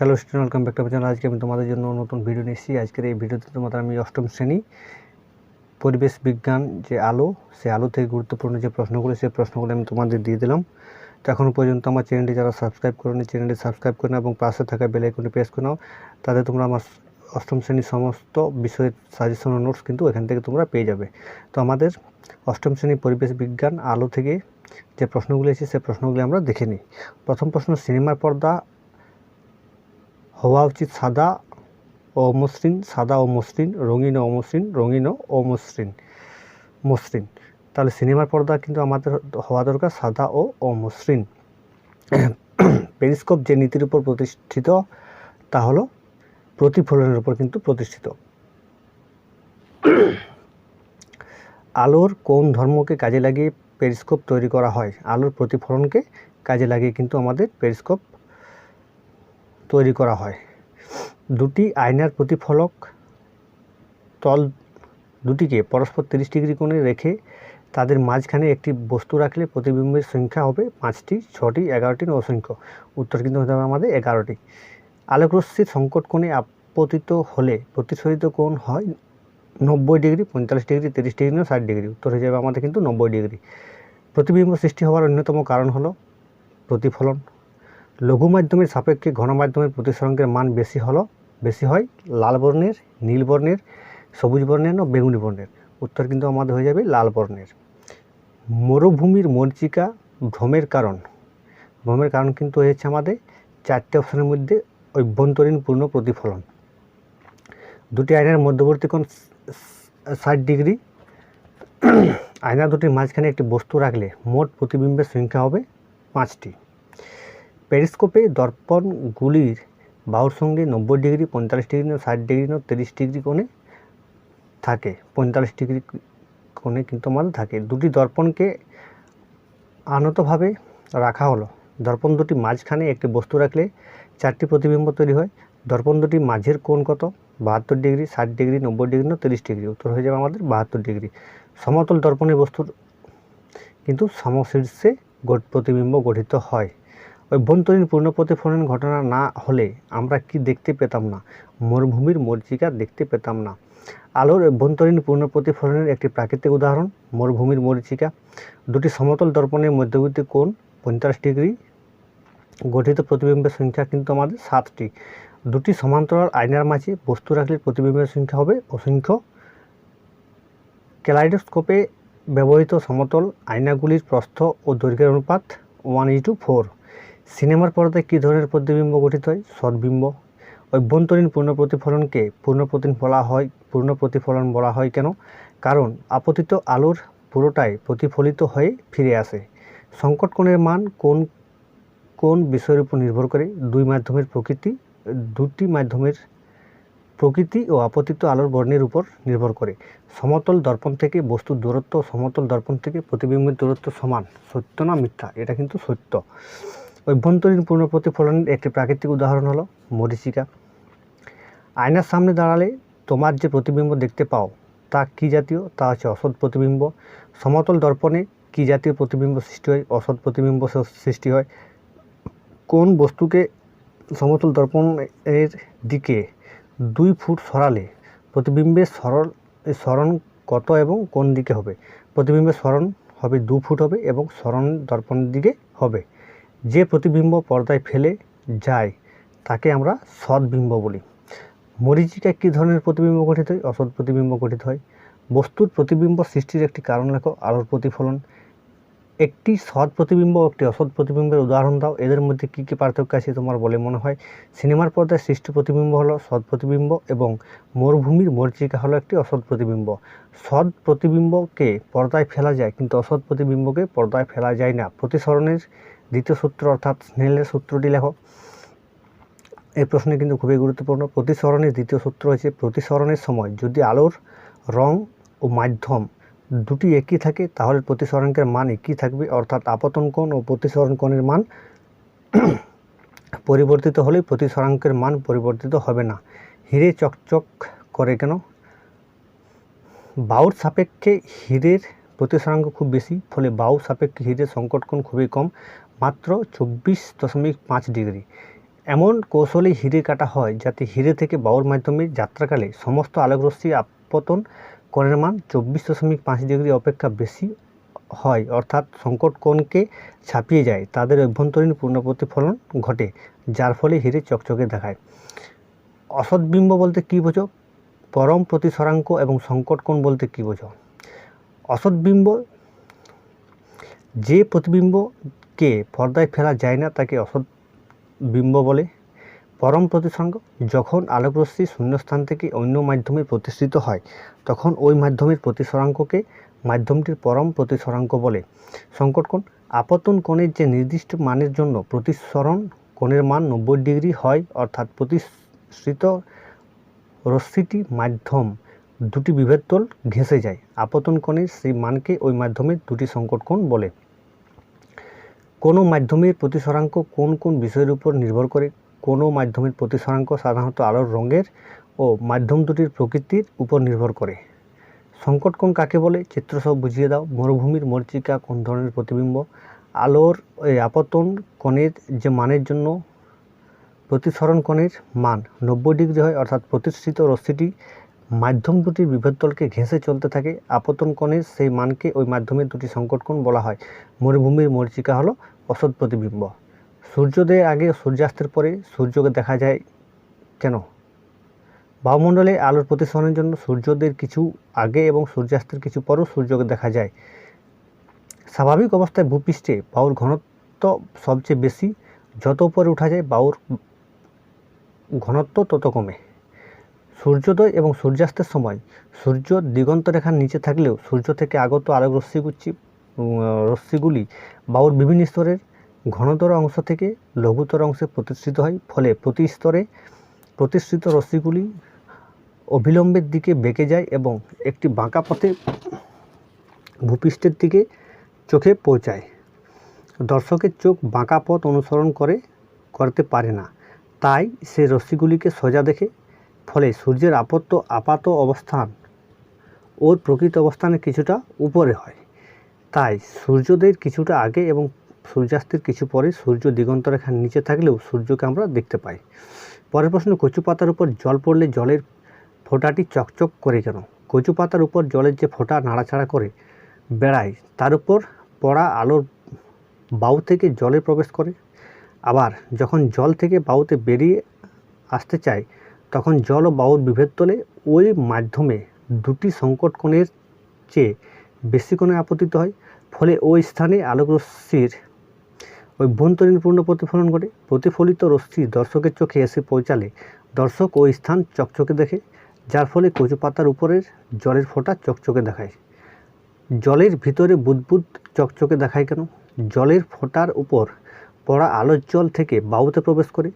Hello student welcome back to channel আজকে আমি তোমাদের জন্য নতুন ভিডিও নিয়ে এসেছি। আজকের এই ভিডিওতে তোমাদের আমি অষ্টম শ্রেণি পরিবেশ বিজ্ঞান যে আলো সে আলো থেকে গুরুত্বপূর্ণ যে প্রশ্নগুলো, সেই প্রশ্নগুলো আমি তোমাদের দিয়ে দিলাম। তো এখনও পর্যন্ত আমার চ্যানেলটি যারা সাবস্ক্রাইব করেনি চ্যানেলটি সাবস্ক্রাইব করে এবং পাশে থাকা বেল আইকনটি প্রেস করে নাও। তাতে তোমরা আমার অষ্টম শ্রেণির সমস্ত বিষয়ের সাজেশন নোটস কিন্তু এখান থেকে তোমরা পেয়ে যাবে। তো আমাদের অষ্টম শ্রেণি পরিবেশ বিজ্ঞান আলো থেকে যে প্রশ্নগুলো এসেছে সে প্রশ্নগুলি আমরা দেখে নিই। প্রথম প্রশ্ন, সিনেমার পর্দা হওয়া উচিত সাদা ও মসৃণ, সাদা ও মসৃণ, রঙিন ও অমসৃণ রঙিন ও অমসৃণ মসৃণ। তাহলে সিনেমার পর্দা কিন্তু আমাদের হওয়া দরকার সাদা ও অমসৃণ। পেরিস্কোপ যে নীতির উপর প্রতিষ্ঠিত, তা হলো প্রতিফলনের উপর কিন্তু প্রতিষ্ঠিত। আলোর কোন ধর্মকে কাজে লাগিয়ে পেরিস্কোপ তৈরি করা হয়? আলোর প্রতিফলনকে কাজে লাগিয়ে কিন্তু আমাদের পেরিস্কোপ তৈরি করা হয়। দুটি আয়নার প্রতিফলক তল দুটিকে পরস্পর তিরিশ ডিগ্রি কোণে রেখে তাদের মাঝখানে একটি বস্তু রাখলে প্রতিবিম্বের সংখ্যা হবে পাঁচটি, ছটি, এগারোটি না অসংখ্য উত্তর কিন্তু হতে হবে আমাদের এগারোটি। আলোকরশ্মির সংকট কোণে আপতিত হলে প্রতিফলিত কোণ হয় নব্বই ডিগ্রি, পঁয়তাল্লিশ ডিগ্রি, তিরিশ ডিগ্রি, না ষাট ডিগ্রি। উত্তর হয়ে যাবে আমাদের কিন্তু নব্বই ডিগ্রি। প্রতিবিম্ব সৃষ্টি হওয়ার অন্যতম কারণ হলো প্রতিফলন। লঘু মাধ্যমের সাপেক্ষে ঘন মাধ্যমের প্রতিসরঙ্গের মান বেশি হলো, বেশি হয় লাল বর্ণের, নীল বর্ণের, সবুজ বর্ণের না বেগুনি বর্ণের। উত্তর কিন্তু আমাদের হয়ে যাবে লাল বর্ণের। মরুভূমির মরিচিকা ভ্রমের কারণ। ভ্রমের কারণ কিন্তু হয়েছে আমাদের চারটে অপশনের মধ্যে অভ্যন্তরীণ পূর্ণ প্রতিফলন। দুটি আয়নার মধ্যবর্তী কোণ ষাট ডিগ্রি। আয়না দুটির মাঝখানে একটি বস্তু রাখলে মোট প্রতিবিম্বের সংখ্যা হবে পাঁচটি। পেরিস্কোপে দর্পণগুলির বাহুর সঙ্গে নব্বই ডিগ্রি, পঁয়তাল্লিশ ডিগ্রি ষাট ডিগ্রি তিরিশ ডিগ্রি কোণে থাকে। পঁয়তাল্লিশ ডিগ্রি কোণে কিন্তু আমাদের থাকে। দুটি দর্পণকে আনতভাবে রাখা হলো। দর্পণ দুটি মাঝখানে একটি বস্তু রাখলে চারটি প্রতিবিম্ব তৈরি হয়। দর্পণ দুটি মাঝের কোণ কত? বাহাত্তর ডিগ্রি, ষাট ডিগ্রি, নব্বই ডিগ্রি, না তিরিশ ডিগ্রি। উত্তর হয়ে যাবে আমাদের বাহাত্তর ডিগ্রি। সমতল দর্পণের বস্তুর কিন্তু সমশীর্ষে প্রতিবিম্ব গঠিত হয়। অভ্যন্তরীণ পূর্ণ প্রতিফলন ঘটনা না হলে আমরা কি দেখতে পেতাম না? মরুভূমির মরিচিকা দেখতে পেতাম না। আলোর অভ্যন্তরীণ পূর্ণ প্রতিফলনের একটি প্রাকৃতিক উদাহরণ, মরুভূমির মরিচিকা। দুটি সমতল দর্পণের মধ্যবর্তী কোণ, পঁয়তাল্লিশ ডিগ্রি। গঠিত প্রতিবিম্বের সংখ্যা কিন্তু আমাদের সাতটি। দুটি সমান্তরাল আয়নার মাঝে বস্তু রাখলে প্রতিবিম্বের সংখ্যা হবে অসংখ্য। ক্যালাইডোস্কোপে ব্যবহৃত সমতল আয়নাগুলির প্রস্থ ও দৈর্ঘ্যের অনুপাত ওয়ান ই টু ফোর সিনেমার পর্দায় কী ধরনের প্রতিবিম্ব গঠিত হয়? সদ্বিম্ব। অভ্যন্তরীণ পূর্ণ প্রতিফলনকে পূর্ণ বলা হয় পূর্ণ প্রতিফলন বলা হয় কেন? কারণ আপতিত আলোর পুরোটাই প্রতিফলিত হয়ে ফিরে আসে। সংকট কোণের মান কোন কোন বিষয়ের উপর নির্ভর করে? দুই মাধ্যমের প্রকৃতি, দুটি মাধ্যমের প্রকৃতি ও আপতিত আলোর বর্ণের উপর নির্ভর করে। সমতল দর্পণ থেকে বস্তুর দূরত্ব, সমতল দর্পণ থেকে প্রতিবিম্বের দূরত্ব সমান। সত্য না মিথ্যা? এটা কিন্তু সত্য। অভ্যন্তরীণ পূর্ণ প্রতিফলনের একটি প্রাকৃতিক উদাহরণ হলো মরিচিকা। আয়নার সামনে দাঁড়ালে তোমার যে প্রতিবিম্ব দেখতে পাও, তা কী জাতীয়? তা হচ্ছে অসৎ প্রতিবিম্ব। সমতল দর্পণে কী জাতীয় প্রতিবিম্ব সৃষ্টি হয়? অসৎ প্রতিবিম্ব সৃষ্টি হয়। কোন বস্তুকে সমতল দর্পণের দিকে দুই ফুট সরালে প্রতিবিম্বের সরল স্মরণ কত এবং কোন দিকে হবে? প্রতিবিম্বের স্মরণ হবে দু ফুট হবে এবং স্মরণ দর্পণের দিকে হবে। যে প্রতিবিম্ব পর্দায় ফেলে যায়, তাকে আমরা সৎবিম্ব বলি। মরিচিকা কী ধরনের প্রতিবিম্ব গঠিত হয়? অসৎ প্রতিবিম্ব গঠিত হয়। বস্তুর প্রতিবিম্ব সৃষ্টির একটি কারণ লেখো, আলোর প্রতিফলন। একটি সৎ প্রতিবিম্ব একটি অসৎ প্রতিবিম্বের উদাহরণ দাও। এদের মধ্যে কী কী পার্থক্য আছে তোমার বলে মনে হয়? সিনেমার পর্দায় সৃষ্ট প্রতিবিম্ব হলো সৎ প্রতিবিম্ব এবং মরুভূমির মরিচিকা হলো একটি অসৎ প্রতিবিম্ব। সৎ প্রতিবিম্বকে পর্দায় ফেলা যায়, কিন্তু অসৎ প্রতিবিম্বকে পর্দায় ফেলা যায় না। প্রতিসরণের দ্বিতীয় সূত্র অর্থাৎ স্নেলের সূত্রটি লেখো। এই প্রশ্নে কিন্তু খুবই গুরুত্বপূর্ণ। প্রতিসরণের দ্বিতীয় সূত্র হচ্ছে, প্রতিসরণের সময় যদি আলোর রং ও মাধ্যম দুটি একই থাকে, তাহলে প্রতিসরণকের মান একই থাকবে। অর্থাৎ আপতন কোণ ও প্রতিসরণ কোণের মান পরিবর্তিত হলেই প্রতিসরাঙ্কের মান পরিবর্তিত হবে না। হিরে চকচক করে কেন? বাউর সাপেক্ষে হীরের প্রতিসরাঙ্ক খুব বেশি, ফলে বাউ সাপেক্ষে হীরের সংকট কোণ খুবই কম। মাত্র চব্বিশ দশমিক পাঁচ ডিগ্রি। এমন কৌশলে হিরে কাটা হয় যাতে হিরে থেকে বাউর মাধ্যমে যাত্রাকালে সমস্ত আলোকরশ্মি আপতন কোণের মান চব্বিশ দশমিক পাঁচ ডিগ্রি অপেক্ষা বেশি হয়, অর্থাৎ সংকট কোণকে ছাপিয়ে যায়, তাদের অভ্যন্তরীণ পূর্ণ প্রতিফলন ঘটে, যার ফলে হিরে চকচকে দেখায়। অসৎবিম্ব বলতে কী বোঝো? পরম প্রতিসরাঙ্ক এবং সংকট কোণ বলতে কী বোঝো? অসৎবিম্ব যে প্রতিবিম্বকে পর্দায় ফেলা যায় না তাকে অসৎ বিম্ব বলে। পরম প্রতিসরাঙ্ক যখন আলোকরশ্মি শূন্যস্থান থেকে অন্য মাধ্যমে প্রতিষ্ঠিত হয়, তখন ওই মাধ্যমের প্রতিসরাঙ্ককে মাধ্যমটির পরম প্রতিসরাঙ্ক বলে। সংকট কোণ, আপতন কোণের যে নির্দিষ্ট মানের জন্য প্রতিসরণ, কোণের মান নব্বই ডিগ্রি হয়, অর্থাৎ প্রতিষ্ঠিত রশ্মিটি মাধ্যম দুটি বিভেদতল ঘেঁষে যায়। আপতন কোণের সেই মানকে ওই মাধ্যমের দুটি সংকট কোণ বলে। কোনো মাধ্যমের প্রতিসরাঙ্ক কোন কোন বিষয়ের উপর নির্ভর করে? কোনো মাধ্যমের প্রতিসরাঙ্ক সাধারণত আলোর রঙের ও মাধ্যম দুটির প্রকৃতির উপর নির্ভর করে। সংকট কোণ কাকে বলে? চিত্র সব বুঝিয়ে দাও। মরুভূমির মরচিকা কোন ধরনের প্রতিবিম্ব? আলোর এই আপতন কোণের যে মানের জন্য প্রতিসরণ কোণের মান নব্বই ডিগ্রি হয়, অর্থাৎ প্রতিষ্ঠিত রশ্মিটি মাধ্যম দুটির বিভেদতলকে ঘেঁষে চলতে থাকে। আপতন কোণের সেই মানকে ওই মাধ্যমের দুটি সংকট কোণ বলা হয়। মরুভূমির মরচিকা হলো অসৎ প্রতিবিম্ব। সূর্যোদয়ের আগে সূর্যাস্তের পরে সূর্যকে দেখা যায় কেন? বায়ুমণ্ডলে আলোর প্রতিসরণের জন্য সূর্যোদয়ের কিছু আগে এবং সূর্যাস্তের কিছু পরও সূর্যকে দেখা যায়। স্বাভাবিক অবস্থায় ভূপৃষ্ঠে বায়ুর ঘনত্ব সবচেয়ে বেশি। যত উপরে উঠা যায় বায়ুর ঘনত্ব তত কমে। সূর্যোদয় এবং সূর্যাস্তের সময় সূর্য দিগন্ত রেখার নিচে থাকলেও সূর্য থেকে আগত আলোক রশ্মিগুচ্ছি রশ্মিগুলি বায়ুর বিভিন্ন স্তরের ঘনতর অংশ থেকে লঘুতর অংশে প্রতিষ্ঠিত হয়। ফলে প্রতি স্তরে প্রতিষ্ঠিত রশ্মিগুলি অবিলম্বের দিকে বেঁকে যায় এবং একটি বাঁকা পথে ভূপৃষ্ঠের দিকে চোখে পৌঁছায়। দর্শকের চোখ বাঁকা পথ অনুসরণ করে, করতে পারে না। তাই সে রশ্মিগুলিকে সোজা দেখে ফলে সূর্যের আপত্ত আপাত অবস্থান ওর প্রকৃত অবস্থানে কিছুটা উপরে হয়। তাই সূর্যোদয়ের কিছুটা আগে এবং সূর্যাস্তের কিছু পরে সূর্য দিগন্ত রেখার নিচে থাকলেও সূর্যকে আমরা দেখতে পাই। পরের প্রশ্ন কচু পাতার উপর জল পড়লে জলের ফোঁটাটি চকচক করে কেন? কচু পাতার উপর জলের যে ফোঁটা নাড়াচাড়া করে বেড়ায়, তার উপর পড়া আলোর বাউ থেকে জলে প্রবেশ করে। আবার যখন জল থেকে বাউতে বেরিয়ে আসতে চায় তখন জল ও বায়ুর বিভেদ তলে। ওই মাধ্যমে দুটি সংকট কোণের চেয়ে বেশি কোণে আপতিত হয়। ফলে ওই স্থানে আলোক আলোকরশ্মির অভ্যন্তরীণ পূর্ণ প্রতিফলন ঘটে। প্রতিফলিত রশ্মি দর্শকের চোখে এসে পৌঁছালে দর্শক ওই স্থান চকচকে দেখে, যার ফলে কচু পাতার উপরের জলের ফোঁটা চকচকে দেখায়। জলের ভিতরে বুদবুদ চকচকে দেখায় কেন? জলের ফোঁটার উপর পড়া আলোর জল থেকে বাউতে প্রবেশ করে।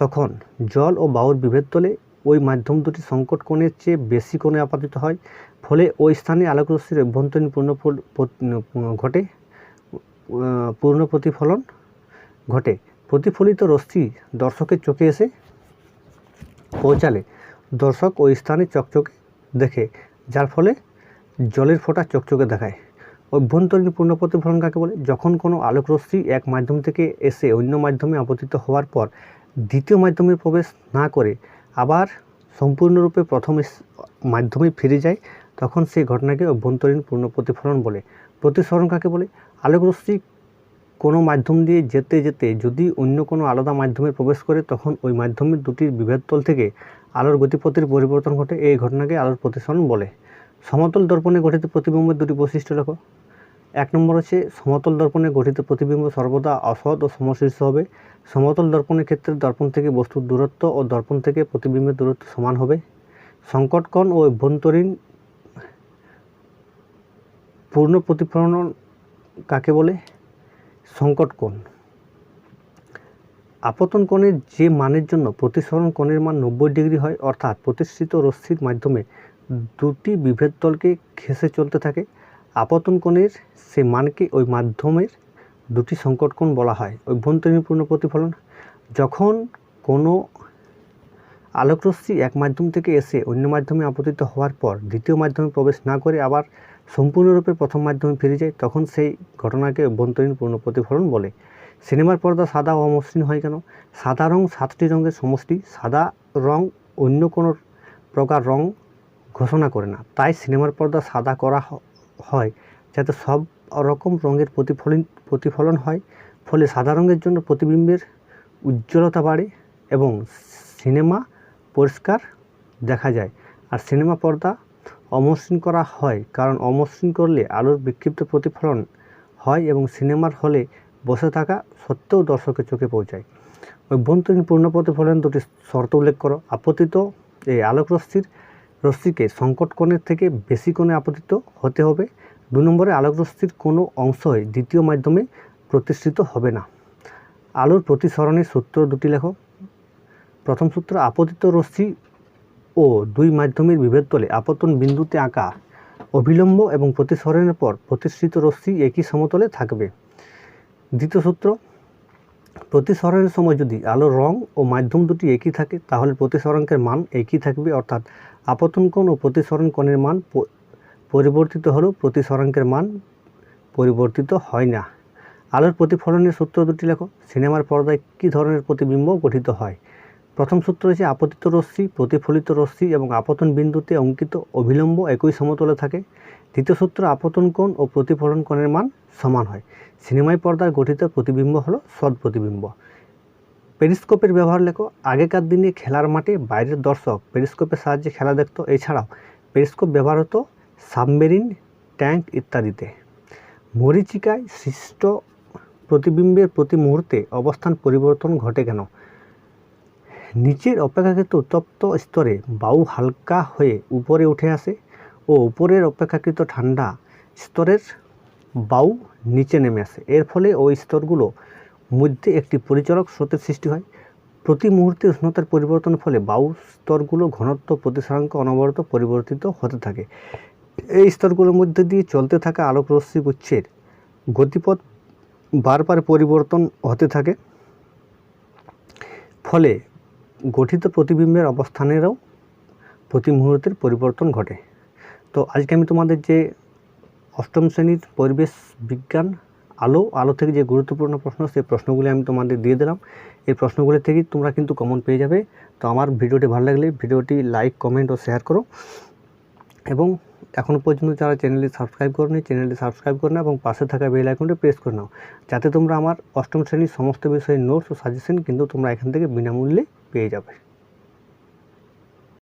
তখন জল ও বায়ুর বিভেদ তলে ওই মাধ্যম দুটি সংকট কোণের চেয়ে বেশি কোণে আপাতিত হয়। ফলে ওই স্থানে আলোকরশ্মির অভ্যন্তরীণ পূর্ণফল ঘটে পূর্ণ প্রতিফলন ঘটে। প্রতিফলিত রশ্মি দর্শকের চোখে এসে পৌঁছালে, দর্শক ওই স্থানে চকচকে দেখে, যার ফলে জলের ফোঁটা চকচকে দেখায়। অভ্যন্তরীণ পূর্ণ প্রতিফলন কাকে বলে? যখন কোনো আলোকরশ্মি এক মাধ্যম থেকে এসে অন্য মাধ্যমে আপতিত হওয়ার পর দ্বিতীয় মাধ্যমে প্রবেশ না করে আবার সম্পূর্ণরূপে প্রথম মাধ্যমে ফিরে যায়, তখন সেই ঘটনাকে অভ্যন্তরীণ পূর্ণ প্রতিফলন বলে। প্রতিসরণ কাকে বলে? আলোকরশ্মি কোনো মাধ্যম দিয়ে যেতে যেতে যদি অন্য কোনো আলাদা মাধ্যমে প্রবেশ করে, তখন ওই মাধ্যমের দুটির বিভেদতল থেকে আলোর গতিপথের পরিবর্তন ঘটে। এই ঘটনাকে আলোর প্রতিসরণ বলে। সমতল দর্পণে গঠিত প্রতিবিম্বের দুটি বৈশিষ্ট্য লেখো। এক নম্বর হচ্ছে সমতল দর্পণে গঠিত প্রতিবিম্ব সর্বদা অসৎ ও সমশীর্ষ হবে। সমতল দর্পণের ক্ষেত্রে দর্পণ থেকে বস্তুর দূরত্ব ও দর্পণ থেকে প্রতিবিম্বের দূরত্ব সমান হবে। সংকটকণ ও অভ্যন্তরীণ পূর্ণ প্রতিফলন কাকে বলে? সংকট কোণ আপতন কোণের যে মানের জন্য প্রতিসরণ কোণের মান নব্বই ডিগ্রি হয়, অর্থাৎ প্রতিষ্ঠিত রশ্মির মাধ্যমে দুটি বিভেদ তলকে ঘেঁষে চলতে থাকে। আপতন কোণের সে মানকে ওই মাধ্যমের দুটি সংকট কোণ বলা হয় অভ্যন্তরীণ পূর্ণ প্রতিফলন। যখন কোনো আলোকরশ্মি এক মাধ্যম থেকে এসে অন্য মাধ্যমে আপতিত হওয়ার পর দ্বিতীয় মাধ্যমে প্রবেশ না করে আবার সম্পূর্ণরূপে প্রথম মাধ্যমে ফিরে যায়, তখন সেই ঘটনাকে অভ্যন্তরীণ পূর্ণ প্রতিফলন বলে। সিনেমার পর্দা সাদা ও অমসৃণ হয় কেন? সাদা রং সাতটি রঙের সমষ্টি, সাদা রং অন্য কোনো প্রকার রং ঘোষণা করে না। তাই সিনেমার পর্দা সাদা করা হয়, যাতে সব রকম রঙের প্রতিফলন প্রতিফলন হয়। ফলে সাদা রঙের জন্য প্রতিবিম্বের উজ্জ্বলতা বাড়ে এবং সিনেমা পরিষ্কার দেখা যায়। আর সিনেমা পর্দা অমসৃণ করা হয়, কারণ অমসৃণ করলে আলোর বিক্ষিপ্ত প্রতিফলন হয় এবং সিনেমার হলে বসে থাকা সত্ত্বেও দর্শকের চোখে পৌঁছায়। অভ্যন্তরীণ পূর্ণ প্রতিফলন দুটি শর্ত উল্লেখ করো। আপতিত এই আলোক রশ্মির রশ্মিকে সংকট কোণের থেকে বেশি কোণে আপতিত হতে হবে। দু নম্বরে, আলোক রশ্মির কোনো অংশই দ্বিতীয় মাধ্যমে প্রতিষ্ঠিত হবে না। আলোর প্রতিসরণের সূত্র দুটি লেখো প্রথম সূত্র, আপতিত রশ্মি ও দুই মাধ্যমের বিভেদ তলে আপতন বিন্দুতে আঁকা অবিলম্ব এবং প্রতিসরণের পর প্রতিষ্ঠিত রশ্মি একই সমতলে থাকবে। দ্বিতীয় সূত্র, প্রতিসরণের সময় যদি আলোর রং ও মাধ্যম দুটি একই থাকে, তাহলে প্রতিসরণকের মান একই থাকবে, অর্থাৎ আপতন কোণ ও প্রতিসরণ কোণের মান পরিবর্তিত হলেও প্রতিসরণকের মান পরিবর্তিত হয় না। আলোর প্রতিফলনের সূত্র দুটি লেখো। সিনেমার পর্দায় কী ধরনের প্রতিবিম্ব গঠিত হয়? প্রথম সূত্র হচ্ছে আপতিত রশ্মি, প্রতিফলিত রশ্মি এবং আপতন বিন্দুতে অঙ্কিত অভিলম্ব একই সমতলে থাকে। দ্বিতীয় সূত্র আপতন কোণ ও প্রতিফলন কোণের মান সমান হয়। সিনেমায় পর্দায় গঠিত প্রতিবিম্ব হলো সৎ প্রতিবিম্ব। পেরিস্কোপের ব্যবহার লেখো। আগেকার দিনে খেলার মাঠে বাইরের দর্শক পেরিস্কোপের সাহায্যে খেলা দেখতো। এছাড়াও পেরিস্কোপ ব্যবহার হতো সাবমেরিন, ট্যাঙ্ক ইত্যাদিতে। মরিচিকায় সৃষ্ট প্রতিবিম্বের প্রতি মুহূর্তে অবস্থান পরিবর্তন ঘটে কেন? নিচের অপেক্ষাকৃত উত্তপ্ত স্তরে বাউ হালকা হয়ে উপরে উঠে আসে ও উপরের অপেক্ষাকৃত ঠান্ডা স্তরের বাউ নিচে নেমে আসে। এর ফলে ওই স্তরগুলো মধ্যে একটি পরিচালক স্রোতের সৃষ্টি হয়। প্রতি মুহূর্তে উষ্ণতার পরিবর্তনের ফলে বায়ু স্তরগুলো ঘনত্ব প্রতিসরাঙ্ক অনবরত পরিবর্তিত হতে থাকে। এই স্তরগুলোর মধ্যে দিয়ে চলতে থাকা আলোক রশ্মি গুচ্ছের গতিপথ বারবার পরিবর্তন হতে থাকে। ফলে গঠিত প্রতিবিম্বের অবস্থানেরও প্রতি মুহূর্তের পরিবর্তন ঘটে। তো আজকে আমি তোমাদের যে অষ্টম শ্রেণির পরিবেশ বিজ্ঞান আলো আলো থেকে যে গুরুত্বপূর্ণ প্রশ্ন, সেই প্রশ্নগুলি আমি তোমাদের দিয়ে দিলাম। এই প্রশ্নগুলি থেকেই তোমরা কিন্তু কমন পেয়ে যাবে। তো আমার ভিডিওটি ভালো লাগলে ভিডিওটি লাইক কমেন্ট ও শেয়ার করো। এবং এখনও পর্যন্ত যারা চ্যানেলটি সাবস্ক্রাইব করনি চ্যানেলটি সাবস্ক্রাইব করে নাও এবং পাশে থাকা বেল আইকনটি প্রেস করে নাও। যাতে তোমরা আমার অষ্টম শ্রেণির সমস্ত বিষয়ের নোটস ও সাজেশন কিন্তু তোমরা এখান থেকে বিনামূল্যে পেয়ে যাবে।